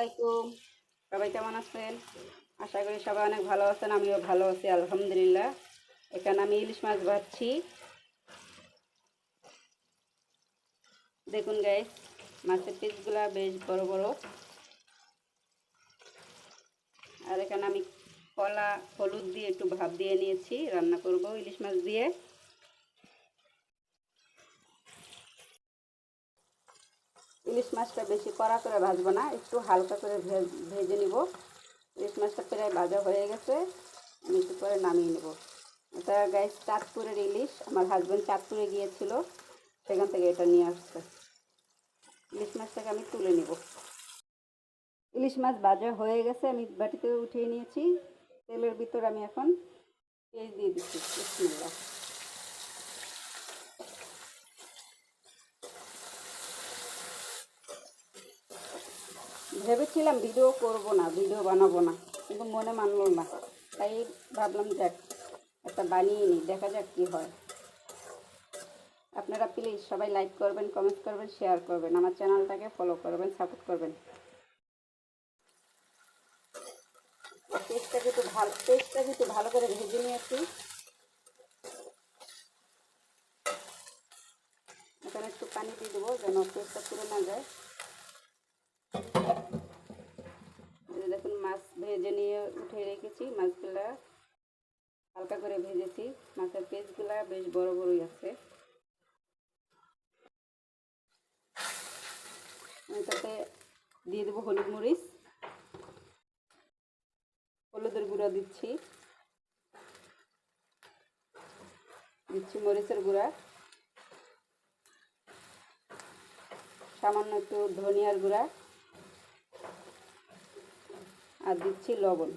আসসালামাইকুম সবাই কেমন আছেন? আশা করি সবাই অনেক ভালো আছেন, আমিও ভালো আছি, আলহামদুলিল্লাহ। এখানে আমি ইলিশ মাছ ভাজছি। দেখুন গাইস মাছের পিসগুলা বেশ বড় বড়। আর এখানে আমি কলা, হলুদ দিয়ে একটু ভাপ দিয়ে নিয়েছি, রান্না করব ইলিশ মাছ দিয়ে। ইলিশ মাছটা বেশি কড়া করে ভাজবো না, একটু হালকা করে ভেজে নিব। ইলিশ মাছটা প্রায় ভাজা হয়ে গেছে, আমি একটু করে নামিয়ে নেব। এটা গাইস চাঁদপুরের ইলিশ, আমার হাজব্যান্ড চাঁদপুরে গিয়েছিল, সেখান থেকে এটা নিয়ে আসছে। ইলিশ মাছটাকে আমি তুলে নিব। ইলিশ মাছ ভাজা হয়ে গেছে, আমি বাটিতে উঠিয়ে নিয়েছি। তেলের ভিতর আমি এখন পেঁয়াজ দিয়ে দিচ্ছি বিসমিল্লাহ ভেবেছিলাম ভিডিও করব না ভিডিও বানাবো না, কিন্তু মনে মানলো না। তাই ভাবলাম, যাক, একটা বানিয়ে নিই, দেখা যাক কী হয়। আপনারা প্লিজ সবাই লাইক করবেন কমেন্ট করবেন শেয়ার করবেন, আমার চ্যানেলটাকে ফলো করবেন সাপোর্ট করবেন। পেস্টটাকে একটু ভালো, পেস্টটাকে একটু ভালো করে ভেজে নিয়েছি। এখানে একটু পানি দিয়ে দেবো, যেন পেস্টটা পুরো না যায় এই যে দেখুন মাছ ভেজে নিয়ে উঠে রেখেছি, মাছগুলা হালকা করে ভেজেছি। মাছের পিসগুলা বেশ বড় বড়ই আছে। আমি তাতে দিয়ে দেবো হলুদ মরিচ, হলুদের গুঁড়া দিচ্ছি। দিচ্ছি মরিচের গুঁড়া। সামান্য একটু ধনিয়ার গুঁড়া। আর দিচ্ছি লবণ।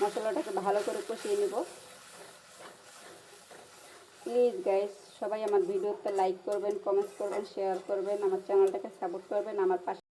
মশলাটাকে ভালো করে কষিয়ে নেব। প্লিজ গাইস সবাই আমার ভিডিওতে লাইক করবেন কমেন্ট করবেন শেয়ার করবেন, আমার চ্যানেলটাকে সাপোর্ট করবেন, আমার পাশে